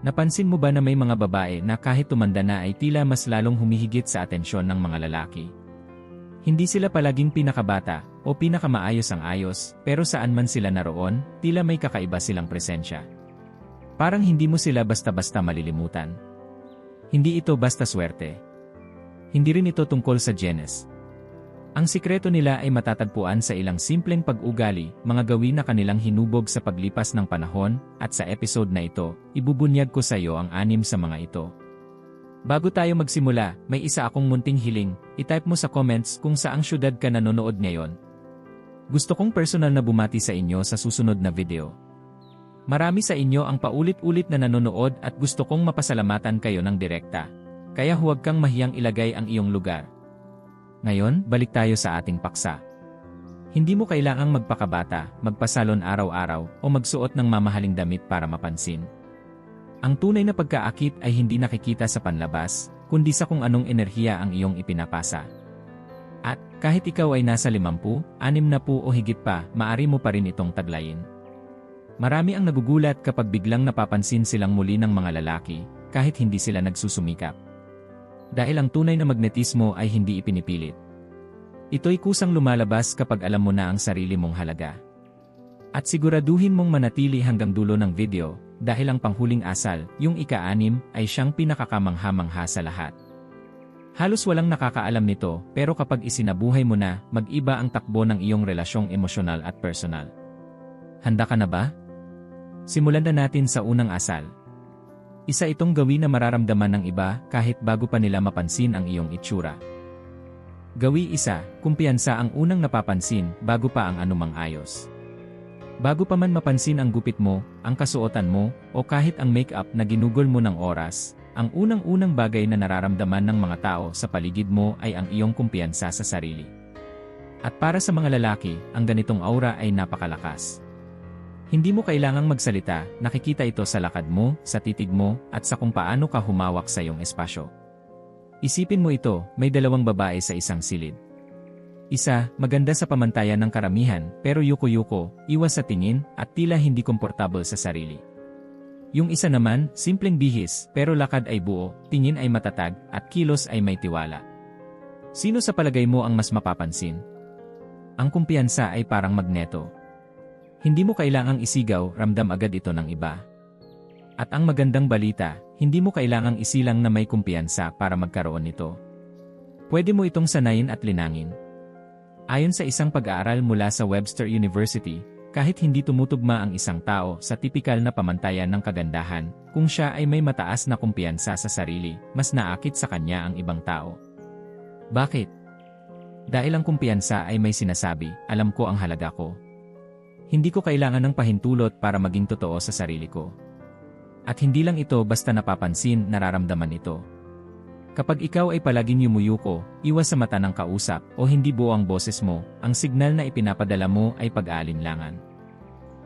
Napansin mo ba na may mga babae na kahit tumanda na ay tila mas lalong humihigit sa atensyon ng mga lalaki? Hindi sila palaging pinakabata o pinakamaayos ang ayos, pero saan man sila naroon, tila may kakaiba silang presensya. Parang hindi mo sila basta-basta malilimutan. Hindi ito basta swerte. Hindi rin ito tungkol sa genes. Ang sikreto nila ay matatagpuan sa ilang simpleng pag-ugali, mga gawin na kanilang hinubog sa paglipas ng panahon, at sa episode na ito, ibubunyag ko sa iyo ang anim sa mga ito. Bago tayo magsimula, may isa akong munting hiling, itype mo sa comments kung saang syudad ka nanonood ngayon. Gusto kong personal na bumati sa inyo sa susunod na video. Marami sa inyo ang paulit-ulit na nanonood at gusto kong mapasalamatan kayo ng direkta. Kaya huwag kang mahiyang ilagay ang iyong lugar. Ngayon, balik tayo sa ating paksa. Hindi mo kailangang magpakabata, magpasalon araw-araw, o magsuot ng mamahaling damit para mapansin. Ang tunay na pagkaakit ay hindi nakikita sa panlabas, kundi sa kung anong enerhiya ang iyong ipinapasa. At, kahit ikaw ay nasa limampu, anim na po o higit pa, maari mo pa rin itong taglayin. Marami ang nagugulat kapag biglang napapansin silang muli ng mga lalaki, kahit hindi sila nagsusumikap. Dahil ang tunay na magnetismo ay hindi ipinipilit. Ito'y kusang lumalabas kapag alam mo na ang sarili mong halaga. At siguraduhin mong manatili hanggang dulo ng video, dahil ang panghuling asal, yung ika-anim, ay siyang pinakakamangha-mangha sa lahat. Halos walang nakakaalam nito, pero kapag isinabuhay mo na, mag-iba ang takbo ng iyong relasyong emosyonal at personal. Handa ka na ba? Simulan na natin sa unang asal. Isa itong gawin na mararamdaman ng iba kahit bago pa nila mapansin ang iyong itsura. Gawi isa, kumpiyansa ang unang napapansin bago pa ang anumang ayos. Bago pa man mapansin ang gupit mo, ang kasuotan mo, o kahit ang make-up na ginugol mo ng oras, ang unang-unang bagay na nararamdaman ng mga tao sa paligid mo ay ang iyong kumpiyansa sa sarili. At para sa mga lalaki, ang ganitong aura ay napakalakas. Hindi mo kailangang magsalita, nakikita ito sa lakad mo, sa titig mo, at sa kung paano ka humawak sa iyong espasyo. Isipin mo ito, may dalawang babae sa isang silid. Isa, maganda sa pamantayan ng karamihan, pero yuko-yuko, iwas sa tingin, at tila hindi komportable sa sarili. Yung isa naman, simpleng bihis, pero lakad ay buo, tingin ay matatag, at kilos ay may tiwala. Sino sa palagay mo ang mas mapapansin? Ang kumpiyansa ay parang magneto. Hindi mo kailangang isigaw, ramdam agad ito ng iba. At ang magandang balita, hindi mo kailangang isilang na may kumpiyansa para magkaroon nito. Pwede mo itong sanayin at linangin. Ayon sa isang pag-aaral mula sa Webster University, kahit hindi tumutugma ang isang tao sa tipikal na pamantayan ng kagandahan, kung siya ay may mataas na kumpiyansa sa sarili, mas naakit sa kanya ang ibang tao. Bakit? Dahil ang kumpiyansa ay may sinasabi, alam ko ang halaga ko. Hindi ko kailangan ng pahintulot para maging totoo sa sarili ko. At hindi lang ito basta napapansin, nararamdaman ito. Kapag ikaw ay palaging yumuyuko, iwas sa mata ng kausap, o hindi buo ang boses mo, ang signal na ipinapadala mo ay pag-aalinlangan.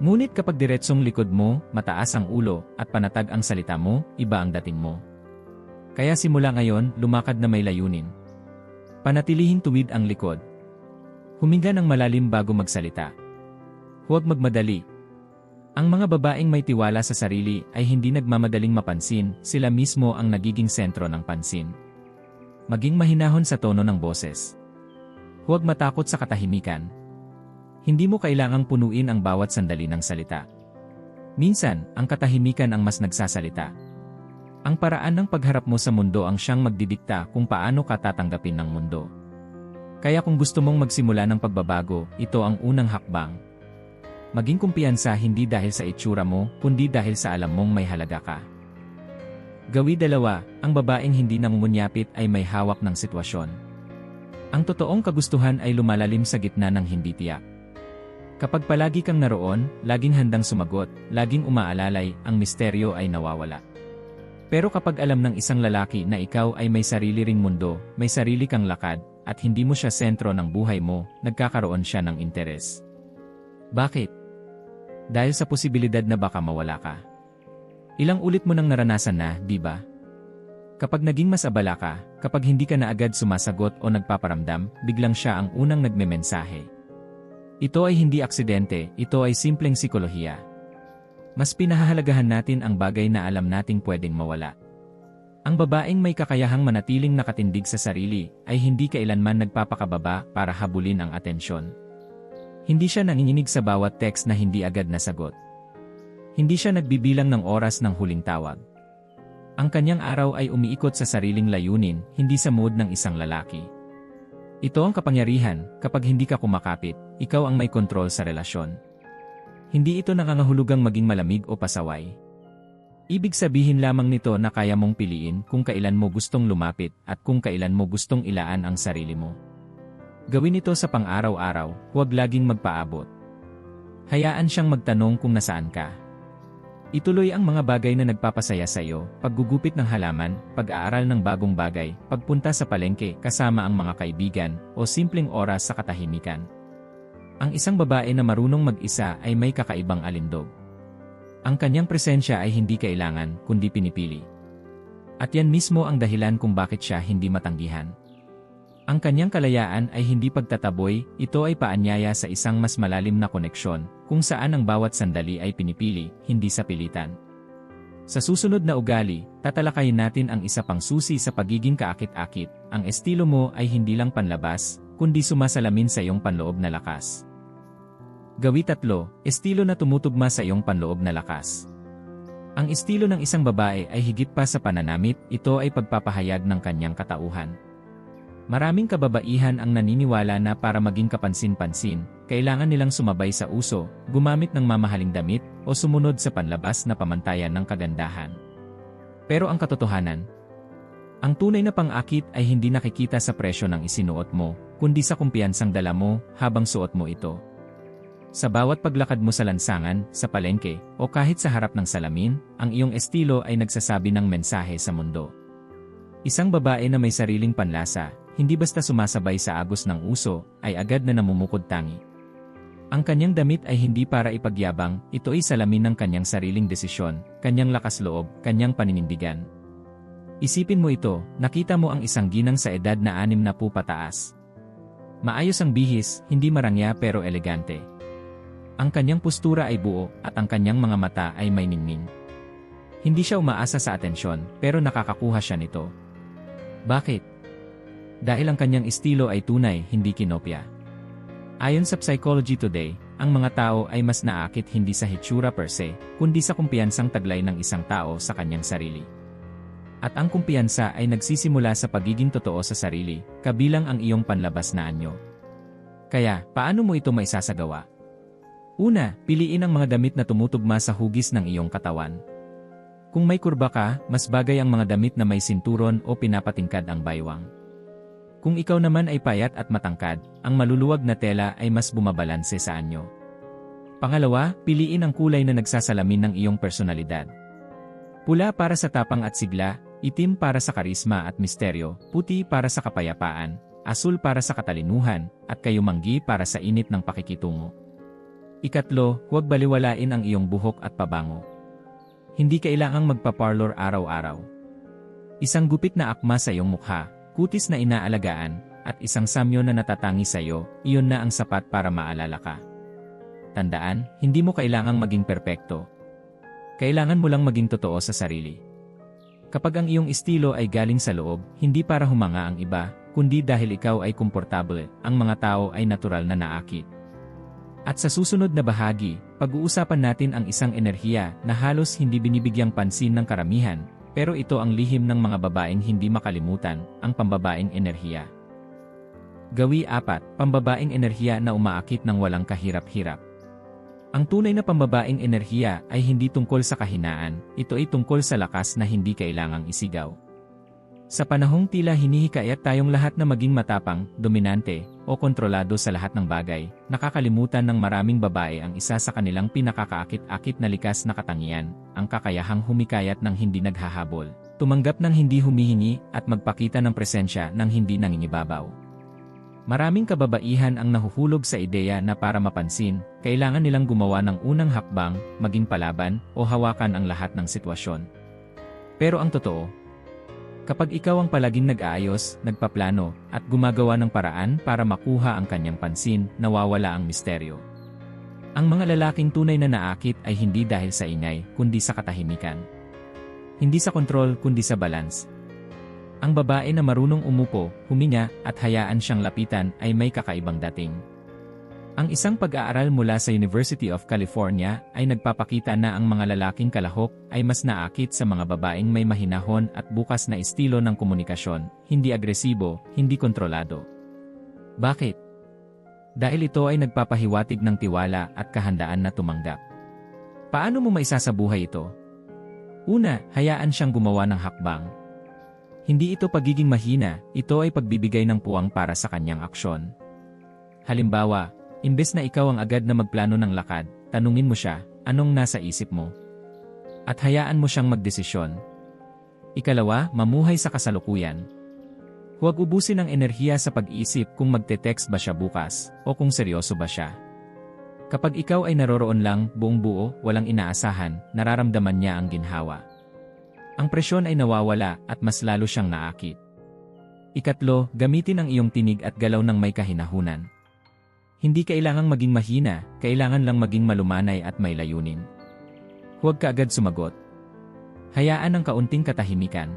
Ngunit kapag diretsong likod mo, mataas ang ulo, at panatag ang salita mo, iba ang dating mo. Kaya simula ngayon, lumakad na may layunin. Panatilihing tuwid ang likod. Huminga ng malalim bago magsalita. Huwag magmadali. Ang mga babaeng may tiwala sa sarili ay hindi nagmamadaling mapansin, sila mismo ang nagiging sentro ng pansin. Maging mahinahon sa tono ng boses. Huwag matakot sa katahimikan. Hindi mo kailangang punuin ang bawat sandali ng salita. Minsan, ang katahimikan ang mas nagsasalita. Ang paraan ng pagharap mo sa mundo ang siyang magdidikta kung paano ka tatanggapin ng mundo. Kaya kung gusto mong magsimula ng pagbabago, ito ang unang hakbang, Maging kumpiyansa hindi dahil sa itsura mo, kundi dahil sa alam mong may halaga ka. Gawi dalawa, ang babaeng hindi nangungunyapit ay may hawak ng sitwasyon. Ang totoong kagustuhan ay lumalalim sa gitna ng hindi tiyak. Kapag palagi kang naroon, laging handang sumagot, laging umaalalay, ang misteryo ay nawawala. Pero kapag alam ng isang lalaki na ikaw ay may sarili ring mundo, may sarili kang lakad, at hindi mo siya sentro ng buhay mo, nagkakaroon siya ng interes. Bakit? Dahil sa posibilidad na baka mawala ka. Ilang ulit mo nang naranasan na, di ba? Kapag naging mas abala ka, kapag hindi ka na agad sumasagot o nagpaparamdam, biglang siya ang unang nagmemensahe. Ito ay hindi aksidente, ito ay simpleng psikolohiya. mas pinahahalagahan natin ang bagay na alam nating pwedeng mawala. Ang babaeng may kakayahang manatiling nakatindig sa sarili ay hindi kailanman nagpapakababa para habulin ang atensyon. Hindi siya nanginginig sa bawat text na hindi agad nasagot. Hindi siya nagbibilang ng oras ng huling tawag. Ang kanyang araw ay umiikot sa sariling layunin, hindi sa mood ng isang lalaki. Ito ang kapangyarihan, kapag hindi ka kumakapit, ikaw ang may kontrol sa relasyon. Hindi ito nangangahulugang maging malamig o pasaway. Ibig sabihin lamang nito na kaya mong piliin kung kailan mo gustong lumapit at kung kailan mo gustong ilaan ang sarili mo. Gawin ito sa pang-araw-araw, huwag laging magpaabot. Hayaan siyang magtanong kung nasaan ka. Ituloy ang mga bagay na nagpapasaya sa iyo, paggugupit ng halaman, pag-aaral ng bagong bagay, pagpunta sa palengke kasama ang mga kaibigan, o simpleng oras sa katahimikan. Ang isang babae na marunong mag-isa ay may kakaibang alindog. Ang kanyang presensya ay hindi kailangan, kundi pinipili. At yan mismo ang dahilan kung bakit siya hindi matanggihan. Ang kanyang kalayaan ay hindi pagtataboy, ito ay paanyaya sa isang mas malalim na koneksyon, kung saan ang bawat sandali ay pinipili, hindi sa pilitan. Sa susunod na ugali, tatalakayin natin ang isa pang susi sa pagiging kaakit-akit, ang estilo mo ay hindi lang panlabas, kundi sumasalamin sa iyong panloob na lakas. Gawi tatlo, estilo na tumutugma sa iyong panloob na lakas. Ang estilo ng isang babae ay higit pa sa pananamit, ito ay pagpapahayag ng kanyang katauhan. Maraming kababaihan ang naniniwala na para maging kapansin-pansin, kailangan nilang sumabay sa uso, gumamit ng mamahaling damit, o sumunod sa panlabas na pamantayan ng kagandahan. Pero ang katotohanan, ang tunay na pang-akit ay hindi nakikita sa presyo ng isinuot mo, kundi sa kumpiyansang dala mo habang suot mo ito. Sa bawat paglakad mo sa lansangan, sa palengke, o kahit sa harap ng salamin, ang iyong estilo ay nagsasabi ng mensahe sa mundo. Isang babae na may sariling panlasa, hindi basta sumasabay sa agos ng uso, ay agad na namumukod tangi. Ang kanyang damit ay hindi para ipagyabang, ito ay salamin ng kanyang sariling desisyon, kanyang lakas loob, kanyang paninindigan. Isipin mo ito, nakita mo ang isang ginang sa edad na anim na po pataas. Maayos ang bihis, hindi marangya pero elegante. Ang kanyang postura ay buo, at ang kanyang mga mata ay may ningning. Hindi siya umaasa sa atensyon, pero nakakakuha siya nito. Bakit? Dahil ang kanyang estilo ay tunay, hindi kinopya. Ayon sa Psychology Today, ang mga tao ay mas naakit hindi sa hitsura per se, kundi sa kumpiyansang taglay ng isang tao sa kanyang sarili. At ang kumpiyansa ay nagsisimula sa pagiging totoo sa sarili, kabilang ang iyong panlabas na anyo. Kaya, paano mo ito maisasagawa? Una, piliin ang mga damit na tumutugma sa hugis ng iyong katawan. Kung may kurba ka, mas bagay ang mga damit na may sinturon o pinapatingkad ang baywang. Kung ikaw naman ay payat at matangkad, ang maluluwag na tela ay mas bumabalanse sa anyo. Pangalawa, piliin ang kulay na nagsasalamin ng iyong personalidad. Pula para sa tapang at sigla, itim para sa karisma at misteryo, puti para sa kapayapaan, asul para sa katalinuhan, at kayumanggi para sa init ng pakikitungo. Ikatlo, huwag baliwalain ang iyong buhok at pabango. Hindi kailangang magpa-parlor araw-araw. Isang gupit na akma sa iyong mukha, kutis na inaalagaan, at isang samyo na natatangi sa iyo, iyon na ang sapat para maalala ka. Tandaan, hindi mo kailangang maging perpekto. Kailangan mo lang maging totoo sa sarili. Kapag ang iyong estilo ay galing sa loob, hindi para humanga ang iba, kundi dahil ikaw ay komportable, ang mga tao ay natural na naakit. At sa susunod na bahagi, pag-uusapan natin ang isang enerhiya na halos hindi binibigyang pansin ng karamihan, pero ito ang lihim ng mga babaeng hindi makalimutan, ang pambabaeng enerhiya. Gawi 4, pambabaeng enerhiya na umaakit ng walang kahirap-hirap. Ang tunay na pambabaeng enerhiya ay hindi tungkol sa kahinaan, ito ay tungkol sa lakas na hindi kailangang isigaw. Sa panahong tila hinihikayat tayong lahat na maging matapang, dominante, o kontrolado sa lahat ng bagay, nakakalimutan ng maraming babae ang isa sa kanilang pinakakaakit-akit na likas na katangian, ang kakayahang humikayat ng hindi naghahabol, tumanggap ng hindi humihingi, at magpakita ng presensya ng hindi nangingibabaw. Maraming kababaihan ang nahuhulog sa ideya na para mapansin, kailangan nilang gumawa ng unang hakbang, maging palaban, o hawakan ang lahat ng sitwasyon. Pero ang totoo, Kapag ikaw ang palaging nag-aayos, nagpaplano, at gumagawa ng paraan para makuha ang kanyang pansin, nawawala ang misteryo. Ang mga lalaking tunay na naakit ay hindi dahil sa ingay, kundi sa katahimikan. Hindi sa kontrol, kundi sa balance. Ang babae na marunong umupo, huminga, at hayaan siyang lapitan ay may kakaibang dating. Ang isang pag-aaral mula sa University of California ay nagpapakita na ang mga lalaking kalahok ay mas naakit sa mga babaeng may mahinahon at bukas na estilo ng komunikasyon, hindi agresibo, hindi kontrolado. Bakit? Dahil ito ay nagpapahiwatig ng tiwala at kahandaan na tumanggap. Paano mo maisasabuhay ito? Una, hayaan siyang gumawa ng hakbang. Hindi ito pagiging mahina, ito ay pagbibigay ng puwang para sa kanyang aksyon. Halimbawa, Imbes na ikaw ang agad na magplano ng lakad, tanungin mo siya, anong nasa isip mo? At hayaan mo siyang magdesisyon. Ikalawa, mamuhay sa kasalukuyan. Huwag ubusin ang enerhiya sa pag-iisip kung magte-text ba siya bukas, o kung seryoso ba siya. Kapag ikaw ay naroroon lang, buong buo, walang inaasahan, nararamdaman niya ang ginhawa. Ang presyon ay nawawala at mas lalo siyang naakit. Ikatlo, gamitin ang iyong tinig at galaw ng may kahinahunan. Hindi kailangang maging mahina, kailangan lang maging malumanay at may layunin. Huwag ka agad sumagot. Hayaan ang kaunting katahimikan.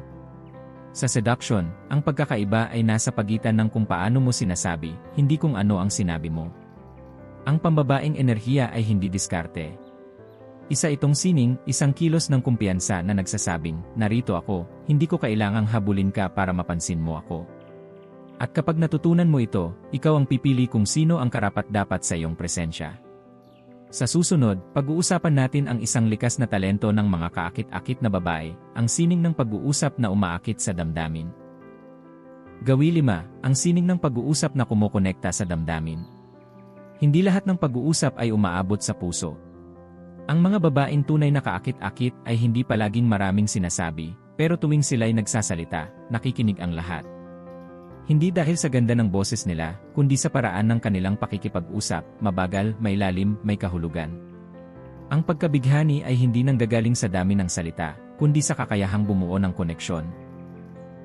Sa seduction, ang pagkakaiba ay nasa pagitan ng kung paano mo sinasabi, hindi kung ano ang sinabi mo. Ang pambabaing enerhiya ay hindi diskarte. Isa itong sining, isang kilos ng kumpiyansa na nagsasabing, narito ako, hindi ko kailangang habulin ka para mapansin mo ako. At kapag natutunan mo ito, ikaw ang pipili kung sino ang karapat-dapat sa iyong presensya. Sa susunod, pag-uusapan natin ang isang likas na talento ng mga kaakit-akit na babae, ang sining ng pag-uusap na umaakit sa damdamin. Gawi 5, ang sining ng pag-uusap na kumokonekta sa damdamin. Hindi lahat ng pag-uusap ay umaabot sa puso. Ang mga babaeng tunay na kaakit-akit ay hindi palaging maraming sinasabi, pero tuwing sila'y nagsasalita, nakikinig ang lahat. Hindi dahil sa ganda ng boses nila, kundi sa paraan ng kanilang pakikipag-usap, mabagal, may lalim, may kahulugan. Ang pagkabighani ay hindi nanggagaling sa dami ng salita, kundi sa kakayahang bumuo ng koneksyon.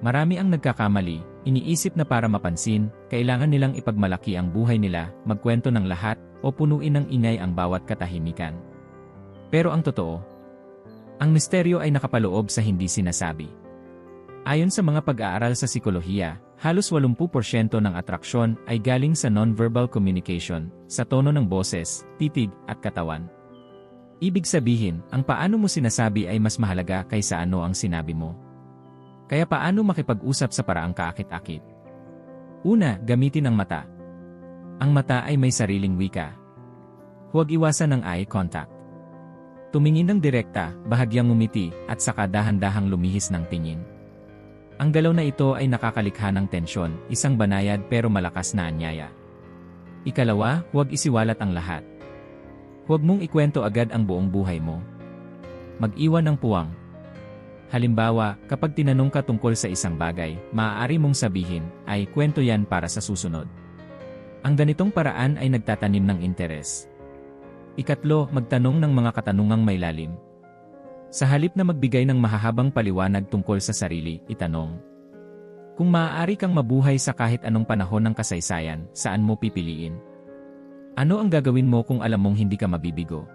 Marami ang nagkakamali, iniisip na para mapansin, kailangan nilang ipagmalaki ang buhay nila, magkwento ng lahat, o punuin ng ingay ang bawat katahimikan. Pero ang totoo, ang misteryo ay nakapaloob sa hindi sinasabi. Ayon sa mga pag-aaral sa sikolohiya, Halos 80% ng atraksyon ay galing sa nonverbal communication, sa tono ng boses, titig, at katawan. Ibig sabihin, ang paano mo sinasabi ay mas mahalaga kaysa ano ang sinabi mo. Kaya paano makipag-usap sa paraang kaakit-akit? Una, gamitin ang mata. Ang mata ay may sariling wika. Huwag iwasan ng eye contact. Tumingin ng direkta, bahagyang umiti, at saka dahan-dahang lumihis ng tingin. Ang galaw na ito ay nakakalikha ng tensyon, isang banayad pero malakas na anyaya. Ikalawa, huwag isiwalat ang lahat. Huwag mong ikwento agad ang buong buhay mo. Mag-iwan ng puwang. Halimbawa, kapag tinanong ka tungkol sa isang bagay, maaari mong sabihin, ay kwento yan para sa susunod. Ang ganitong paraan ay nagtatanim ng interes. Ikatlo, magtanong ng mga katanungang may lalim, sa halip na magbigay ng mahahabang paliwanag tungkol sa sarili, itanong. Kung maaari kang mabuhay sa kahit anong panahon ng kasaysayan, saan mo pipiliin? Ano ang gagawin mo kung alam mong hindi ka mabibigo?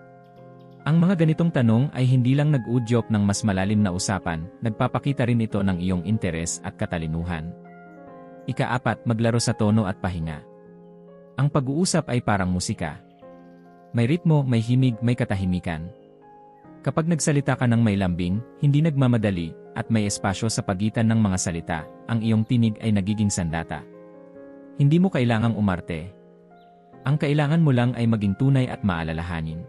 Ang mga ganitong tanong ay hindi lang nag-udyok ng mas malalim na usapan, nagpapakita rin ito ng iyong interes at katalinuhan. Ikaapat, maglaro sa tono at pahinga. Ang pag-uusap ay parang musika. May ritmo, may himig, may katahimikan. Kapag nagsalita ka ng may lambing, hindi nagmamadali, at may espasyo sa pagitan ng mga salita, ang iyong tinig ay nagiging sandata. Hindi mo kailangang umarte. Ang kailangan mo lang ay maging tunay at maalalahanin.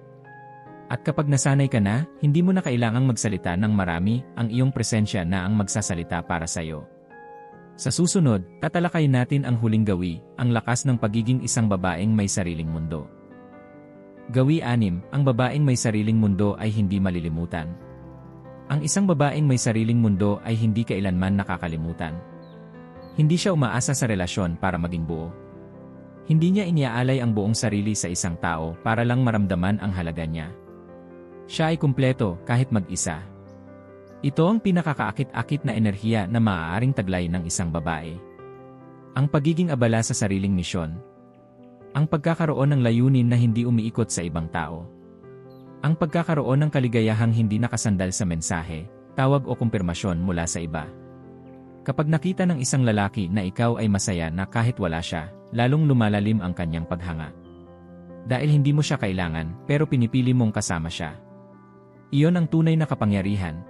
At kapag nasanay ka na, hindi mo na kailangang magsalita ng marami, ang iyong presensya na ang magsasalita para sa iyo. Sa susunod, tatalakayin natin ang huling gawi, ang lakas ng pagiging isang babaeng may sariling mundo. Gawi anim, ang babaeng may sariling mundo ay hindi malilimutan. Ang isang babaeng may sariling mundo ay hindi kailanman nakakalimutan. Hindi siya umaasa sa relasyon para maging buo. Hindi niya iniaalay ang buong sarili sa isang tao para lang maramdaman ang halaga niya. Siya ay kumpleto kahit mag-isa. Ito ang pinakakaakit-akit na enerhiya na maaaring taglay ng isang babae. Ang pagiging abala sa sariling misyon, Ang pagkakaroon ng layunin na hindi umiikot sa ibang tao. Ang pagkakaroon ng kaligayahang hindi nakasandal sa mensahe, tawag o kumpirmasyon mula sa iba. Kapag nakita ng isang lalaki na ikaw ay masaya na kahit wala siya, lalong lumalalim ang kanyang paghanga. Dahil hindi mo siya kailangan, pero pinipili mong kasama siya. Iyon ang tunay na kapangyarihan.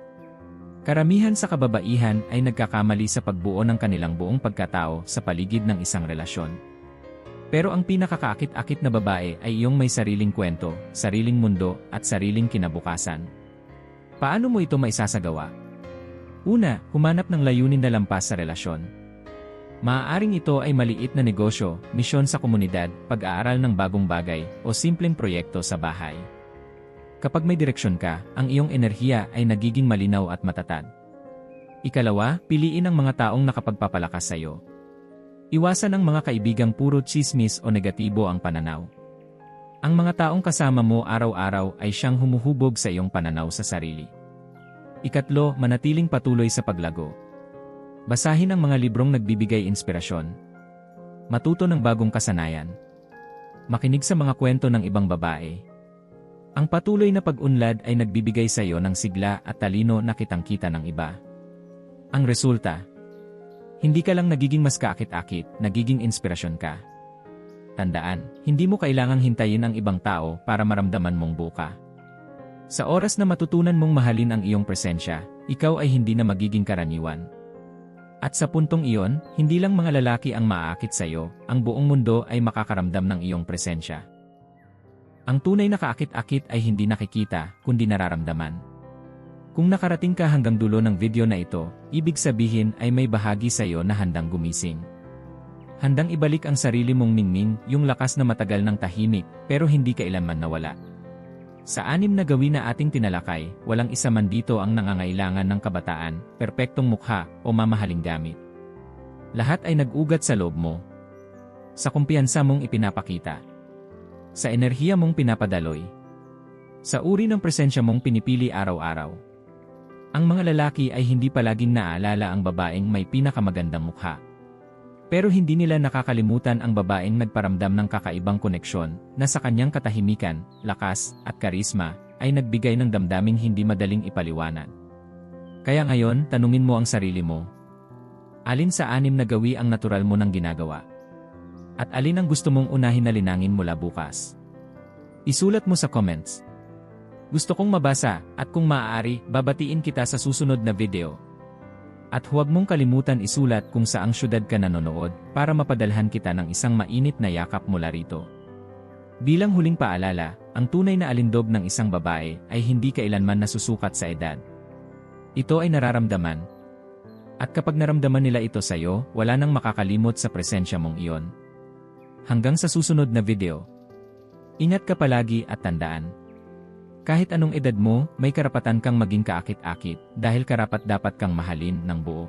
Karamihan sa kababaihan ay nagkakamali sa pagbuo ng kanilang buong pagkatao sa paligid ng isang relasyon. Pero ang pinakakaakit-akit na babae ay iyong may sariling kwento, sariling mundo, at sariling kinabukasan. Paano mo ito maisasagawa? Una, humanap ng layunin na lampas sa relasyon. Maaaring ito ay maliit na negosyo, misyon sa komunidad, pag-aaral ng bagong bagay, o simpleng proyekto sa bahay. Kapag may direksyon ka, ang iyong enerhiya ay nagiging malinaw at matatag. Ikalawa, piliin ang mga taong nakapagpapalakas sa iyo. Iwasan ang mga kaibigang puro chismis o negatibo ang pananaw. Ang mga taong kasama mo araw-araw ay siyang humuhubog sa iyong pananaw sa sarili. Ikatlo, manatiling patuloy sa paglago. Basahin ang mga librong nagbibigay inspirasyon. Matuto ng bagong kasanayan. Makinig sa mga kwento ng ibang babae. Ang patuloy na pag-unlad ay nagbibigay sa iyo ng sigla at talino na kitang-kita ng iba. Ang resulta, hindi ka lang nagiging mas kaakit-akit, nagiging inspirasyon ka. Tandaan, hindi mo kailangang hintayin ang ibang tao para maramdaman mong buka. Sa oras na matutunan mong mahalin ang iyong presensya, ikaw ay hindi na magiging karaniwan. At sa puntong iyon, hindi lang mga lalaki ang maaakit sa iyo, ang buong mundo ay makakaramdam ng iyong presensya. Ang tunay na kaakit-akit ay hindi nakikita, kundi nararamdaman. Kung nakarating ka hanggang dulo ng video na ito, ibig sabihin ay may bahagi sa iyo na handang gumising. Handang ibalik ang sarili mong ningning, yung lakas na matagal ng tahimik, pero hindi kailanman nawala. Sa anim na gawin na ating tinalakay, walang isa man dito ang nangangailangan ng kabataan, perpektong mukha, o mamahaling gamit. Lahat ay nag-ugat sa loob mo. Sa kumpiyansa mong ipinapakita. Sa enerhiya mong pinapadaloy. Sa uri ng presensya mong pinipili araw-araw. Ang mga lalaki ay hindi palaging naaalala ang babaeng may pinakamagandang mukha. Pero hindi nila nakakalimutan ang babaeng nagparamdam ng kakaibang koneksyon na sa kanyang katahimikan, lakas, at karisma ay nagbigay ng damdaming hindi madaling ipaliwanag. Kaya ngayon, tanungin mo ang sarili mo. Alin sa anim na gawi ang natural mo ng ginagawa? At alin ang gusto mong unahin na linangin mula bukas? Isulat mo sa comments. Gusto kong mabasa at kung maaari, babatiin kita sa susunod na video. At huwag mong kalimutan isulat kung saang syudad ka nanonood para mapadalhan kita ng isang mainit na yakap mula rito. Bilang huling paalala, ang tunay na alindog ng isang babae ay hindi kailanman nasusukat sa edad. Ito ay nararamdaman. At kapag naramdaman nila ito sa iyo, wala nang makakalimot sa presensya mong iyon. Hanggang sa susunod na video. Ingat ka palagi at tandaan. Kahit anong edad mo, may karapatan kang maging kaakit-akit dahil karapat dapat kang mahalin ng buo.